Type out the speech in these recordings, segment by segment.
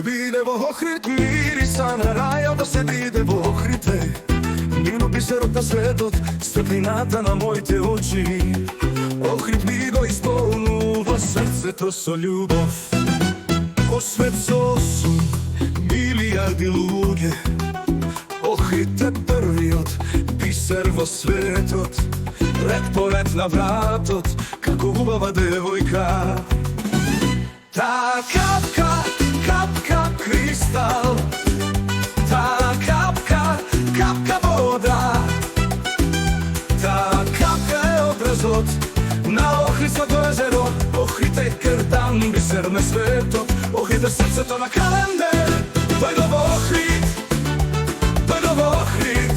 во Охрид Мириса на рајот да се биде во Охрите. Мино бисерот на светот, светлината на моите очи. Охрид ми го исполнува срцето со љубов. О свет со осум, милијарди луѓе. Охрид е првиот бисер во светот. Ред по ред на вратот, како убава девојка. Та капка kristal Ta kapka, kapka woda Ta kapka je obrazot Na Ohridsko jezero. Ohritaj, ker tam ni biser na svetu. Ohritaj srce to na kalender. Pojdov Ohrid Pojdov Ohrid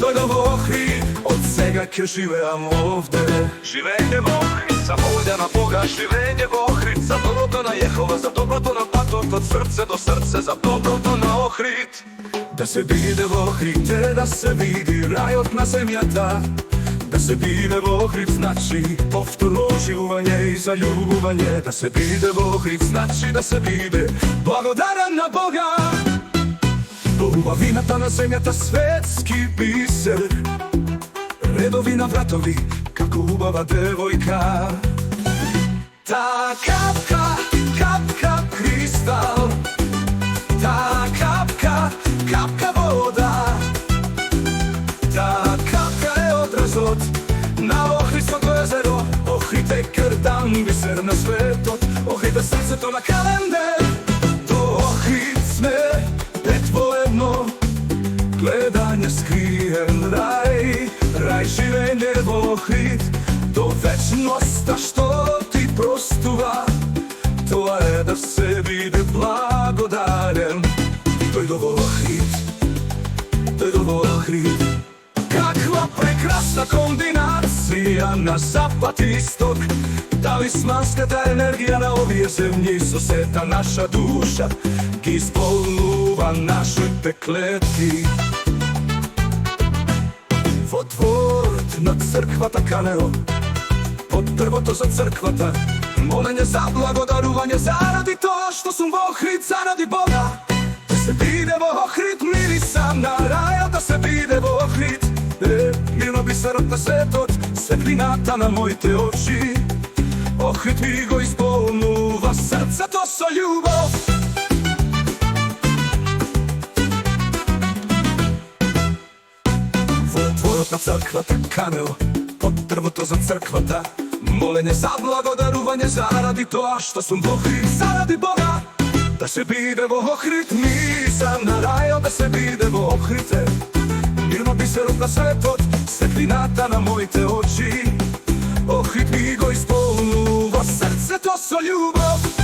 Pojdov Ohrid. Od vsega, kjer živemo ovde. Živejte v Ohrid, samo da na Boga Živejte v Ohrid, za dobro to na Jehova, za dobro to na Boga патот, од срце до срце За доброто на Охрид. Да се биде во Охрид, да се види рајот на земјата. Да се биде во Охрид, значи повторно живување и заљубување Да се биде во Охрид, значи да се биде благодарен на Бога. Убавината на земјата светски бисер. Редови на вратови, како убава девојка. Та капка е одразот на Охридското езеро Охрид е крдан, бисер на светот Охрид е срцето на календер До Охрид сме едно Гледање скриен рај Рај живење во Охрид До вечноста што ти простува. Тоа е да се биде благодарен Дојдо во Охрид Дојдо во Охрид Каква прекрасна комбинација на запад и исток. Талисманската енергија на овие земји со сета наша душа Ги исполнува нашите клетки. Во дворот на црквата Канео Под дрвото за црквата Молење за благодарување заради тоа што сум во Хрид заради Бога. Бисерот на светот, светлината на моите очи. Ох ми го исполнува срцето со љубов. Во дворот на црквата канел Под дрвото за црквата Молење за благодарување заради тоа што сум во Охрид Заради Бога. Да се биде во Охрид Миса на рајот да се биде во Охрид. Би Мирно бисерот на светот Svetlinata na mojte oči Oh, i knjigo ispolnu Vo srce, to so ljubav.